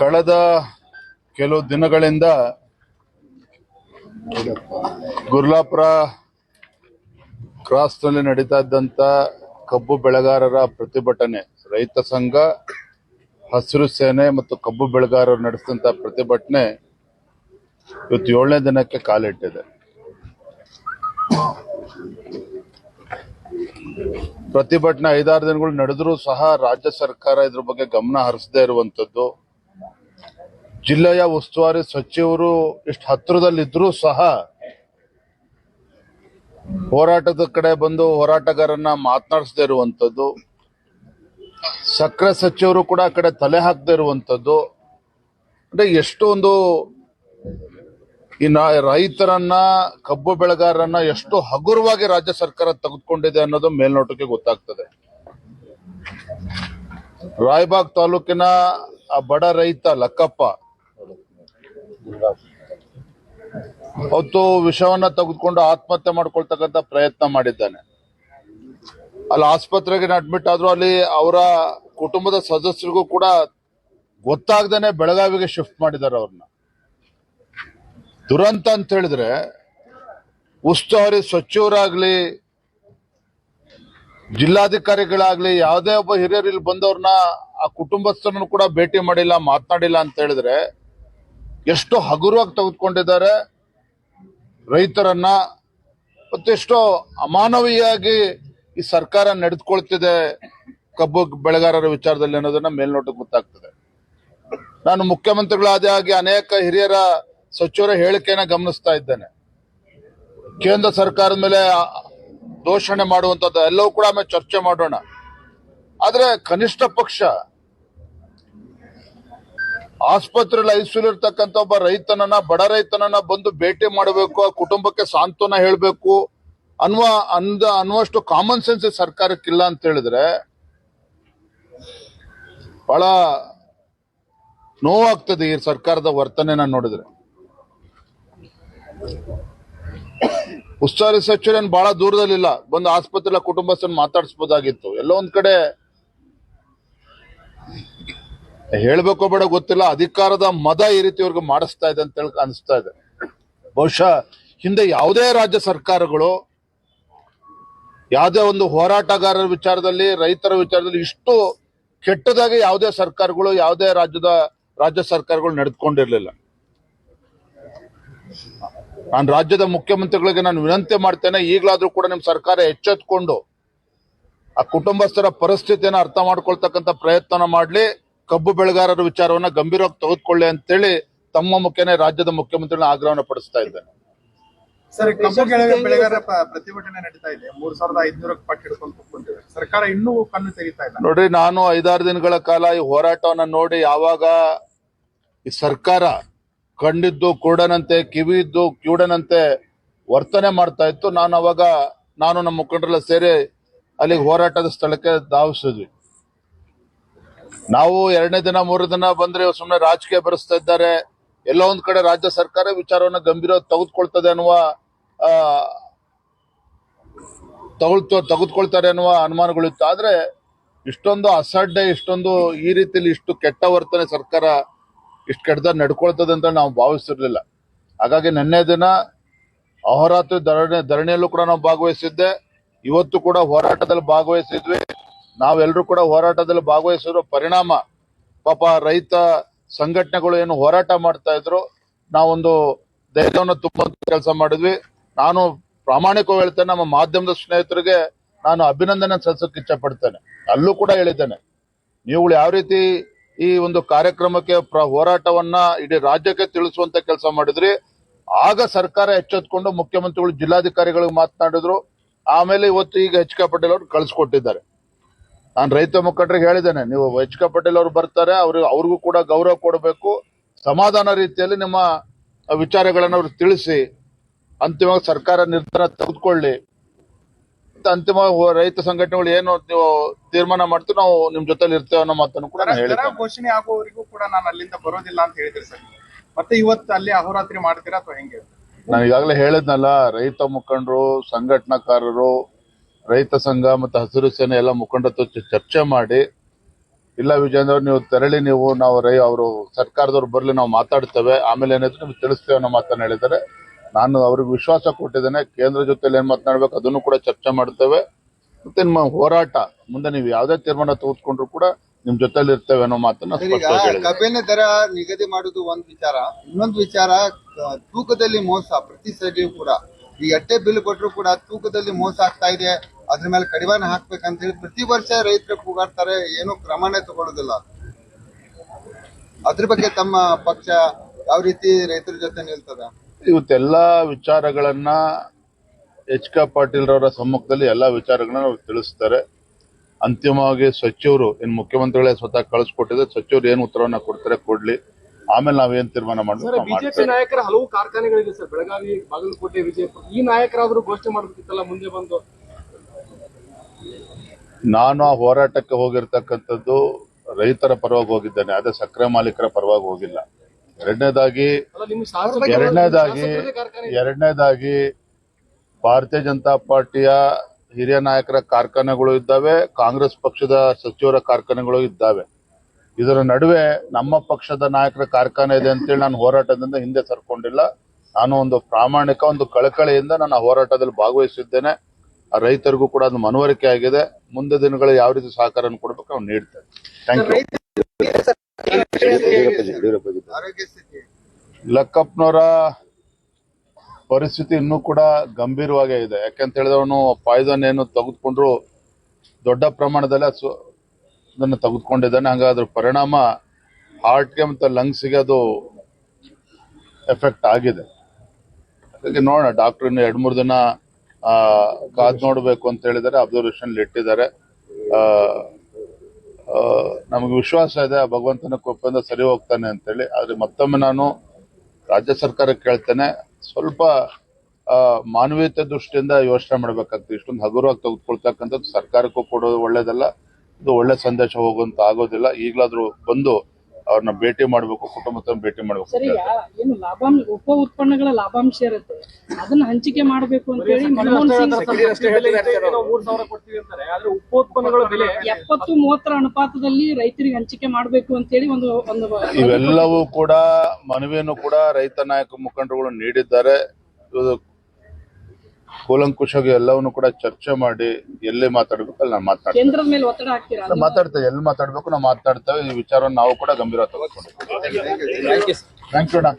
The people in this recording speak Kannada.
ಕಳೆದ ಕೆಲವು ದಿನಗಳಿಂದ ಗುರ್ಲಾಪುರ ಕ್ರಾಸ್ನಲ್ಲಿ ನಡೀತಾ ಇದ್ದಂತ ಕಬ್ಬು ಬೆಳೆಗಾರರ ಪ್ರತಿಭಟನೆ. ರೈತ ಸಂಘ, ಹಸಿರು ಸೇನೆ ಮತ್ತು ಕಬ್ಬು ಬೆಳೆಗಾರರು ನಡೆಸಿದಂಥ ಪ್ರತಿಭಟನೆ ಇವತ್ತು ಏಳನೇ ದಿನಕ್ಕೆ ಕಾಲಿಟ್ಟಿದೆ. ಪ್ರತಿಭಟನೆ ಐದಾರು ದಿನಗಳು ನಡೆದರೂ ಸಹ ರಾಜ್ಯ ಸರ್ಕಾರ ಇದ್ರ ಬಗ್ಗೆ ಗಮನ ಹರಿಸದೇ ಇರುವಂಥದ್ದು. ಜಿಲ್ಲೆಯ ಉಸ್ತುವಾರಿ ಸಚಿವರು ಇಷ್ಟು ಹತ್ತಿರದಲ್ಲಿದ್ದರೂ ಸಹ ಹೋರಾಟದ ಕಡೆ ಬಂದು ಹೋರಾಟಗಾರನ್ನ ಮಾತನಾಡಿಸದೇ ಇರುವಂತದ್ದು ಸಕ್ಕರೆ ಸಚಿವರು ಕೂಡ ಆ ಕಡೆ ತಲೆ ಹಾಕದೇ ಇರುವಂತದ್ದು ಅಂದ್ರೆ ಎಷ್ಟೊಂದು ಈ ನಾ- ರೈತರನ್ನ, ಕಬ್ಬು ಬೆಳೆಗಾರರನ್ನ ಎಷ್ಟು ಹಗುರವಾಗಿ ರಾಜ್ಯ ಸರ್ಕಾರ ತೆಗೆದುಕೊಂಡಿದೆ ಅನ್ನೋದು ಮೇಲ್ನೋಟಕ್ಕೆ ಗೊತ್ತಾಗ್ತದೆ. ರಾಯಬಾಗ್ ತಾಲೂಕಿನ ಆ ಬಡ ರೈತ ಲಕ್ಕಪ್ಪ, ಅವತ್ತು ವಿಷವನ್ನ ತೆಗೆದುಕೊಂಡು ಆತ್ಮಹತ್ಯೆ ಮಾಡ್ಕೊಳ್ತಕ್ಕಂತ ಪ್ರಯತ್ನ ಮಾಡಿದ್ದಾನೆ. ಅಲ್ಲಿ ಆಸ್ಪತ್ರೆಗೆ ಅಡ್ಮಿಟ್ ಆದ್ರು ಅಲ್ಲಿ ಅವರ ಕುಟುಂಬದ ಸದಸ್ಯರಿಗೂ ಕೂಡ ಗೊತ್ತಾಗ್ದೇನೆ ಬೆಳಗಾವಿಗೆ ಶಿಫ್ಟ್ ಮಾಡಿದ್ದಾರೆ ಅವ್ರನ್ನ. ದುರಂತ ಅಂತ ಹೇಳಿದ್ರೆ ಉಸ್ತುವಾರಿ ಸಚಿವರಾಗ್ಲಿ, ಜಿಲ್ಲಾಧಿಕಾರಿಗಳಾಗ್ಲಿ, ಯಾವುದೇ ಒಬ್ಬ ಹಿರಿಯರು ಇಲ್ಲಿ ಬಂದವ್ರನ್ನ ಆ ಕುಟುಂಬಸ್ಥರನ್ನು ಕೂಡ ಭೇಟಿ ಮಾಡಿಲ್ಲ, ಮಾತನಾಡಿಲ್ಲ ಅಂತ ಹೇಳಿದ್ರೆ ಎಷ್ಟು ಹಗುರವಾಗಿ ತೆಗೆದುಕೊಂಡಿದ್ದಾರೆ ರೈತರನ್ನ ಮತ್ತೆಷ್ಟೋ ಅಮಾನವೀಯಾಗಿ ಈ ಸರ್ಕಾರ ನಡೆದುಕೊಳ್ತಿದೆ ಕಬ್ಬು ಬೆಳೆಗಾರರ ವಿಚಾರದಲ್ಲಿ ಅನ್ನೋದನ್ನ ಮೇಲ್ನೋಟಕ್ಕೆ ಗೊತ್ತಾಗ್ತದೆ. ನಾನು ಮುಖ್ಯಮಂತ್ರಿಗಳಾದ ಹಾಗೆ ಅನೇಕ ಹಿರಿಯರ ಸಚಿವರ ಹೇಳಿಕೆಯನ್ನ ಗಮನಿಸ್ತಾ ಇದ್ದೇನೆ. ಕೇಂದ್ರ ಸರ್ಕಾರದ ಮೇಲೆ ದೋಷಣೆ ಮಾಡುವಂಥದ್ದು ಎಲ್ಲವೂ ಕೂಡ ಆಮೇಲೆ ಚರ್ಚೆ ಮಾಡೋಣ. ಆದರೆ ಕನಿಷ್ಠ ಪಕ್ಷ ಆಸ್ಪತ್ರೆಯಲ್ಲಿ ಐಸಿಯು ಇರ್ತಕ್ಕಂಥ ಒಬ್ಬ ರೈತನನ್ನ, ಬಡ ರೈತನನ್ನ ಬಂದು ಭೇಟಿ ಮಾಡಬೇಕು, ಆ ಕುಟುಂಬಕ್ಕೆ ಸಾಂತ್ವನ ಹೇಳಬೇಕು ಅನ್ನುವ ಅಂದ, ಅನ್ನುವಷ್ಟು ಕಾಮನ್ ಸೆನ್ಸ್ ಸರ್ಕಾರಕ್ಕಿಲ್ಲ ಅಂತ ಹೇಳಿದ್ರೆ ಬಹಳ ನೋವಾಗ್ತದೆ ಈ ಸರ್ಕಾರದ ವರ್ತನೆನ ನೋಡಿದ್ರೆ. ಉಸ್ತುವಾರಿ ಸಚಿವರೇನು ಬಹಳ ದೂರದಲ್ಲಿಲ್ಲ. ಬಂದು ಆಸ್ಪತ್ರೆ ಕುಟುಂಬಸ್ಥರನ್ನು ಮಾತಾಡಿಸ್ಬೋದಾಗಿತ್ತು. ಎಲ್ಲೋ ಒಂದ್ ಕಡೆ ಹೇಳ್ಬೇಕೋ ಬೇಡ ಗೊತ್ತಿಲ್ಲ. ಅಧಿಕಾರದ ಮದ ಈ ರೀತಿ ಇವ್ರಿಗೆ ಮಾಡಿಸ್ತಾ ಇದೆ ಅಂತ ಹೇಳಿ ಅನಿಸ್ತಾ ಇದೆ. ಬಹುಶಃ ಹಿಂದೆ ಯಾವುದೇ ರಾಜ್ಯ ಸರ್ಕಾರಗಳು ಯಾವುದೇ ಒಂದು ಹೋರಾಟಗಾರರ ವಿಚಾರದಲ್ಲಿ, ರೈತರ ವಿಚಾರದಲ್ಲಿ ಇಷ್ಟು ಕೆಟ್ಟದಾಗಿ ಯಾವುದೇ ಸರ್ಕಾರಗಳು, ಯಾವುದೇ ರಾಜ್ಯದ ರಾಜ್ಯ ಸರ್ಕಾರಗಳು ನಡೆದುಕೊಂಡಿರ್ಲಿಲ್ಲ. ನಾನು ರಾಜ್ಯದ ಮುಖ್ಯಮಂತ್ರಿಗಳಿಗೆ ನಾನು ವಿನಂತಿ ಮಾಡ್ತೇನೆ ಈಗಲಾದರೂ ಕೂಡ ನಿಮ್ ಸರ್ಕಾರ ಎಚ್ಚೆತ್ಕೊಂಡು ಆ ಕುಟುಂಬಸ್ಥರ ಪರಿಸ್ಥಿತಿಯನ್ನು ಅರ್ಥ ಮಾಡ್ಕೊಳ್ತಕ್ಕಂಥ ಪ್ರಯತ್ನ ಮಾಡ್ಲಿ ಕಬ್ಬು ಬೆಳೆಗಾರರ ವಿಚಾರವನ್ನ ಗಂಭೀರವಾಗಿ ತೆಗೆದುಕೊಳ್ಳಿ ಅಂತೇಳಿ ತಮ್ಮ ಮುಖ್ಯನೇ ರಾಜ್ಯದ ಮುಖ್ಯಮಂತ್ರಿಗಳನ್ನ ಆಗ್ರಹವನ್ನು ಪಡಿಸ್ತಾ ಇದ್ದೇನೆ. ಸರ್ ಕಬ್ಬು ಬೆಳೆಗಾರ ಪ್ರತಿಭಟನೆ ನಡೀತಾ ಇದೆ. ಮೂರ್ ಸಾವಿರದ ಐದ್ನೂರಕ್ಕೆ ಪಟ್ಟು ಹಿಡ್ಕೊಂಡು ಸರ್ಕಾರ ಇನ್ನೂ ಕಣ್ಣು ತೆಗಿತಾ ಇಲ್ಲ. ನೋಡ್ರಿ ನಾನು ಐದಾರು ದಿನಗಳ ಕಾಲ ಈ ಹೋರಾಟವನ್ನ ನೋಡಿ ಯಾವಾಗ ಈ ಸರ್ಕಾರ ಕಣ್ಣಿದ್ದು ಕುರುಡನಂತೆ ಕಿವಿ ಇದ್ದು ಕಿವುಡನಂತೆ ವರ್ತನೆ ಮಾಡ್ತಾ ಇತ್ತು. ನಾನು ಅವಾಗ ನಾನು ನಮ್ಮ ಮುಖಂಡರೆಲ್ಲ ಸೇರಿ ಅಲ್ಲಿಗೆ ಹೋರಾಟದ ಸ್ಥಳಕ್ಕೆ ಧಾವಿಸಿದ್ವಿ. ನಾವು ಎರಡನೇ ದಿನ ಮೂರು ದಿನ ಬಂದ್ರೆ ಸುಮ್ಮನೆ ರಾಜಕೀಯ ಬರೆಸ್ತಾ ಇದ್ದಾರೆ. ಎಲ್ಲೋ ಒಂದ್ ಕಡೆ ರಾಜ್ಯ ಸರ್ಕಾರ ವಿಚಾರವನ್ನ ಗಂಭೀರ ತೆಗೆದುಕೊಳ್ತದೆ ಅನ್ನುವ ತಗೊಳ್ತ, ತೆಗೆದುಕೊಳ್ತಾರೆ ಅನ್ನುವ ಅನುಮಾನಗಳಿತ್ತು ಆದ್ರೆ ಇಷ್ಟೊಂದು ಅಸಡ್ಡೆ, ಇಷ್ಟೊಂದು ಈ ರೀತಿಯಲ್ಲಿ ಇಷ್ಟು ಕೆಟ್ಟ ವರ್ತನೆ ಸರ್ಕಾರ ಇಷ್ಟು ಕೆಟ್ಟದ ನಡ್ಕೊಳ್ತದೆ ಅಂತ ನಾವು ಭಾವಿಸಿರ್ಲಿಲ್ಲ ಹಾಗಾಗಿ ನಿನ್ನೆ ದಿನ ಅಹೋರಾತ್ರಿ ಧರಣಿ, ಧರಣಿಯಲ್ಲೂ ಕೂಡ ನಾವು ಭಾಗವಹಿಸಿದ್ದೆ. ಇವತ್ತು ಕೂಡ ಹೋರಾಟದಲ್ಲಿ ಭಾಗವಹಿಸಿದ್ವಿ. ನಾವೆಲ್ಲರೂ ಕೂಡ ಹೋರಾಟದಲ್ಲಿ ಭಾಗವಹಿಸಿರೋ ಪರಿಣಾಮ, ಪಾಪ ರೈತ ಸಂಘಟನೆಗಳು ಏನು ಹೋರಾಟ ಮಾಡ್ತಾ ಇದ್ರು. ನಾವೊಂದು ಧೈರ್ಯವನ್ನು ತುಂಬ ಕೆಲಸ ಮಾಡಿದ್ವಿ. ನಾನು ಪ್ರಾಮಾಣಿಕವಾಗಿ ಹೇಳ್ತೇನೆ, ನಮ್ಮ ಮಾಧ್ಯಮದ ಸ್ನೇಹಿತರಿಗೆ ನಾನು ಅಭಿನಂದನೆ ಸಲ್ಲಿಸಕ್ಕೆ ಇಚ್ಛೆ ಪಡ್ತೇನೆ. ಅಲ್ಲೂ ಕೂಡ ಹೇಳಿದ್ದೇನೆ, ನೀವುಗಳು ಯಾವ ರೀತಿ ಈ ಒಂದು ಕಾರ್ಯಕ್ರಮಕ್ಕೆ ಹೋರಾಟವನ್ನ ಇಡೀ ರಾಜ್ಯಕ್ಕೆ ತಿಳಿಸುವಂತ ಕೆಲಸ ಮಾಡಿದ್ರಿ. ಆಗ ಸರ್ಕಾರ ಎಚ್ಚೆತ್ಕೊಂಡು ಮುಖ್ಯಮಂತ್ರಿಗಳು, ಜಿಲ್ಲಾಧಿಕಾರಿಗಳಿಗೆ ಮಾತನಾಡಿದ್ರು. ಆಮೇಲೆ ಇವತ್ತು ಈಗ ಎಚ್ ಕೆ ಪಟೇಲ್ ಅವರು ಕಳಿಸ್ಕೊಟ್ಟಿದ್ದಾರೆ. ನಾನು ರೈತ ಮುಖಂಡರಿಗೆ ಹೇಳಿದ್ದೇನೆ, ನೀವು ಎಚ್ ಕೆ ಪಟೇಲ್ ಅವರು ಬರ್ತಾರೆ, ಅವ್ರಿಗೆ, ಅವ್ರಿಗೂ ಕೂಡ ಗೌರವ ಕೊಡಬೇಕು. ಸಮಾಧಾನ ರೀತಿಯಲ್ಲಿ ನಿಮ್ಮ ವಿಚಾರಗಳನ್ನು ಅವ್ರಿಗೆ ತಿಳಿಸಿ, ಅಂತಿಮವಾಗಿ ಸರ್ಕಾರ ನಿರ್ಧಾರ ತೆಗೆದುಕೊಳ್ಳಿ. ಅಂತಿಮ ರೈತ ಸಂಘಟನೆಗಳು ಏನು ನೀವು ತೀರ್ಮಾನ ಮಾಡ್ತೀವಿ ನಾವು ನಿಮ್ ಜೊತೆಲಿ ಇರ್ತೇವೆ ಅನ್ನೋ ಮಾತನ್ನು ಕೂಡ ನಾನು ಘೋಷಣೆ ಆಗುವವರೆಗೂ ಕೂಡ ನಾನು ಅಲ್ಲಿಂದ ಬರೋದಿಲ್ಲ ಅಂತ ಹೇಳಿದ್ರೆ ಸರ್. ಮತ್ತೆ ಇವತ್ತು ಅಲ್ಲಿ ಅಹೋರಾತ್ರಿ ಮಾಡ್ತೀರಾ ಅಥವಾ ಹೆಂಗೆ? ನಾನು ಈಗಾಗಲೇ ಹೇಳಿದ್ನಲ್ಲ ರೈತ ಮುಖಂಡರು ಸಂಘಟನಾಕಾರರು ರೈತ ಸಂಘ ಮತ್ತು ಹಸಿರು ಸೇನೆ ಎಲ್ಲ ಮುಖಂಡತ್ವ ಚರ್ಚೆ ಮಾಡಿ ಇಲ್ಲ ವಿಜಯಂದ್ರ ಅವ್ರು ನೀವು ತೆರಳಿ ನೀವು ನಾವು ರೈ ಅವರು ಸರ್ಕಾರದವ್ರು ಬರಲಿ ನಾವು ಮಾತಾಡ್ತೇವೆ ಆಮೇಲೆ ಏನಾದ್ರು ನಿಮ್ಗೆ ತಿಳಿಸ್ತೇವೆ ಅನ್ನೋ ಮಾತನ್ನ ಹೇಳಿದ್ದಾರೆ. ನಾನು ಅವ್ರಿಗೆ ವಿಶ್ವಾಸ ಕೊಟ್ಟಿದ್ದೇನೆ ಕೇಂದ್ರ ಜೊತೆಲಿ ಏನ್ ಮಾತನಾಡ್ಬೇಕು ಅದನ್ನು ಕೂಡ ಚರ್ಚೆ ಮಾಡ್ತೇವೆ. ಮತ್ತೆ ನಿಮ್ಮ ಹೋರಾಟ ಮುಂದೆ ನೀವು ಯಾವುದೇ ತೀರ್ಮಾನ ತೆಗೆದುಕೊಂಡ್ರು ಕೂಡ ನಿಮ್ ಜೊತೆಲಿ ಇರ್ತೇವೆ ಅನ್ನೋ ಮಾತನ್ನ ಕಬ್ಬಿನ ದರ ನಿಗದಿ ಮಾಡುದು ಒಂದ್ ವಿಚಾರ. ಇನ್ನೊಂದು ವಿಚಾರ ತೂಕದಲ್ಲಿ ಮೋಸ ಪ್ರತಿ ಸರಿಯೂ ಕೂಡ. ಈ ಎಟ್ಟೆ ಬಿಲ್ ಕೊಟ್ಟರು ಕೂಡ ತೂಕದಲ್ಲಿ ಮೋಸ ಆಗ್ತಾ ಇದೆ. ಅದ್ರ ಮೇಲೆ ಕಡಿವಾಣ ಹಾಕ್ಬೇಕಂತ ಹೇಳಿ ಪ್ರತಿ ವರ್ಷ ರೈತರು ಕೂಗಾಡ್ತಾರೆ. ಏನು ಕ್ರಮನೇ ತಗೊಳ್ಳೋದಿಲ್ಲ ಅದ್ರ ಬಗ್ಗೆ ತಮ್ಮ ಪಕ್ಷ ಯಾವ ರೀತಿ ರೈತರ ಜೊತೆ ನಿಲ್ತದ? ಇವತ್ತೆಲ್ಲಾ ವಿಚಾರಗಳನ್ನ ಎಚ್ ಕೆ ಪಾಟೀಲ್ ರವರ ಸಮ್ಮುಖದಲ್ಲಿ ಎಲ್ಲಾ ವಿಚಾರಗಳನ್ನ ಅವ್ರು ತಿಳಿಸ್ತಾರೆ. ಅಂತಿಮವಾಗಿ ಸಚಿವರು ಏನ್ ಮುಖ್ಯಮಂತ್ರಿಗಳೇ ಸ್ವತಃ ಕಳಿಸ್ಕೊಟ್ಟಿದ್ರೆ ಸಚಿವರು ಏನ್ ಉತ್ತರವನ್ನ ಕೊಡ್ತಾರೆ ಕೊಡ್ಲಿ. ಆಮೇಲೆ ನಾವೇನ್ ತೀರ್ಮಾನ ಮಾಡ್ಬೇಕು ಬಿಜೆಪಿ ನಾಯಕರ ಹಲವು ಕಾರ್ಖಾನೆಗಳಿದೆ ಸರ್. ಬೆಳಗಾವಿ ಬಾಗಲಕೋಟೆ ವಿಜಯಪುರ. ಈ ನಾಯಕರಾದ್ರೂ ಘೋಷಣೆ ಮಾಡಬೇಕಿತ್ತಲ್ಲ ಮುಂದೆ ಬಂದು? ನಾನು ಆ ಹೋರಾಟಕ್ಕೆ ಹೋಗಿರ್ತಕ್ಕಂಥದ್ದು ರೈತರ ಪರವಾಗಿ ಹೋಗಿದ್ದೇನೆ. ಅದೇ ಸಕ್ಕರೆ ಮಾಲೀಕರ ಪರವಾಗಿ ಹೋಗಿಲ್ಲ. ಎರಡನೇದಾಗಿ ಎರಡನೇದಾಗಿ ಎರಡನೇದಾಗಿ ಭಾರತೀಯ ಜನತಾ ಪಾರ್ಟಿಯ ಹಿರಿಯ ನಾಯಕರ ಕಾರ್ಖಾನೆಗಳು ಇದ್ದಾವೆ ಕಾಂಗ್ರೆಸ್ ಪಕ್ಷದ ಸಚಿವರ ಕಾರ್ಖಾನೆಗಳು ಇದ್ದಾವೆ. ಇದರ ನಡುವೆ ನಮ್ಮ ಪಕ್ಷದ ನಾಯಕರ ಕಾರ್ಖಾನೆ ಇದೆ ಅಂತೇಳಿ ನಾನು ಹೋರಾಟದಿಂದ ಹಿಂದೆ ಸರ್ಕೊಂಡಿಲ್ಲ. ನಾನು ಒಂದು ಪ್ರಾಮಾಣಿಕ ಒಂದು ಕಳಕಳಿಯಿಂದ ನಾನು ಹೋರಾಟದಲ್ಲಿ ಭಾಗವಹಿಸಿದ್ದೇನೆ. ಆ ರೈತರಿಗೂ ಕೂಡ ಅದು ಮನವರಿಕೆ ಆಗಿದೆ. ಮುಂದೆ ದಿನಗಳಲ್ಲಿ ಯಾವ ರೀತಿ ಸಹಕಾರ ಕೊಡ್ಬೇಕು ನಾವು ನೀಡ್ತೇವೆ. ಥ್ಯಾಂಕ್ ಯು ಲಕ್ಕಪ್ಪನವರ ಪರಿಸ್ಥಿತಿ ಇನ್ನೂ ಕೂಡ ಗಂಭೀರವಾಗೇ ಇದೆ. ಯಾಕೆಂತ ಹೇಳಿದ್ರೆ ಅವನು ಪಾಯ್ಸನ್ ಏನು ತೆಗೆದುಕೊಂಡ್ರು ದೊಡ್ಡ ಪ್ರಮಾಣದಲ್ಲಿ ಅದನ್ನು ತೆಗೆದುಕೊಂಡಿದ್ದಾನೆ. ಹಂಗಾದ್ರ ಪರಿಣಾಮ ಹಾರ್ಟ್ಗೆ ಮತ್ತು ಲಂಗ್ಸ್ಗೆ ಅದು ಎಫೆಕ್ಟ್ ಆಗಿದೆ. ಹಾಗಾಗಿ ನೋಡೋಣ ಡಾಕ್ಟರ್ ಇನ್ನು ಎರಡು, ಮೂರು ದಿನ ಕಾದು ನೋಡಬೇಕು ಅಂತ ಹೇಳಿದ್ದಾರೆ. ಅಬ್ಸರ್ವೇಷನ್ ಇಟ್ಟಿದ್ದಾರೆ. ನಮಗೆ ವಿಶ್ವಾಸ ಇದೆ ಭಗವಂತನ ಕೃಪೆಯಿಂದ ಸರಿ ಹೋಗ್ತಾನೆ ಅಂತೇಳಿ. ಆದ್ರೆ ಮತ್ತೊಮ್ಮೆ ನಾನು ರಾಜ್ಯ ಸರ್ಕಾರಕ್ಕೆ ಕೇಳ್ತೇನೆ, ಸ್ವಲ್ಪ ಮಾನವೀಯತೆ ದೃಷ್ಟಿಯಿಂದ ಯೋಚನೆ ಮಾಡ್ಬೇಕಾಗ್ತದೆ. ಇಷ್ಟೊಂದು ಹಗುರವಾಗಿ ತೆಗೆದುಕೊಳ್ತಕ್ಕಂಥದ್ದು ಸರ್ಕಾರಕ್ಕೂ ಕೊಡೋದು ಒಳ್ಳೇದಲ್ಲ, ಇದು ಒಳ್ಳೆ ಸಂದೇಶ ಹೋಗುವಂತ ಆಗೋದಿಲ್ಲ. ಈಗಲಾದರೂ ಬಂದು ಅವ್ರನ್ನ ಭೇಟಿ ಮಾಡಬೇಕು ಕುಟುಂಬದ ಭೇಟಿ ಮಾಡಬೇಕು ಸರಿ ಏನು ಲಾಭಾಂಶ ಉಪ ಉತ್ಪನ್ನಗಳ ಲಾಭಾಂಶ ಇರುತ್ತೆ. ಅದನ್ನ ಹಂಚಿಕೆ ಮಾಡಬೇಕು ಅಂತ ಹೇಳಿ ಮನಮೋಹನ್ ಸಿಂಗ್ ಉಪೋತ್ಪನ್ನಗಳ ಬೆಲೆ ಎಪ್ಪತ್ತು ಮೂವತ್ತರ ಅನುಪಾತದಲ್ಲಿ ರೈತರಿಗೆ ಹಂಚಿಕೆ ಮಾಡಬೇಕು ಅಂತ ಹೇಳಿ ಒಂದು ಒಂದು ಇವೆಲ್ಲವೂ ಕೂಡ ಮನವಿಯನ್ನು ಕೂಡ ರೈತ ನಾಯಕ ಮುಖಂಡರುಗಳು ನೀಡಿದ್ದಾರೆ. ಇದು ಕೂಲಂಕುಷವಾಗಿ ಎಲ್ಲವನ್ನು ಕೂಡ ಚರ್ಚೆ ಮಾಡಿ ಎಲ್ಲಿ ಮಾತಾಡ್ಬೇಕು ಅಲ್ಲಿ ನಾನು ಮಾತಾಡ್ತೇನೆ. ಕೇಂದ್ರದ ಮೇಲೆ ಒತ್ತಡ ಹಾಕ್ತೀರಾ? ನಾನು ಮಾತಾಡ್ತೇವೆ ಎಲ್ಲಿ ಮಾತಾಡ್ಬೇಕು ನಾವು ಮಾತಾಡ್ತೇವೆ. ಈ ವಿಚಾರವನ್ನು ನಾವು ಕೂಡ ಗಂಭೀರ ತೆಗೆದುಕೊಂಡಿದ್ದೇವೆ ಥ್ಯಾಂಕ್ ಯು ಅಣ್ಣ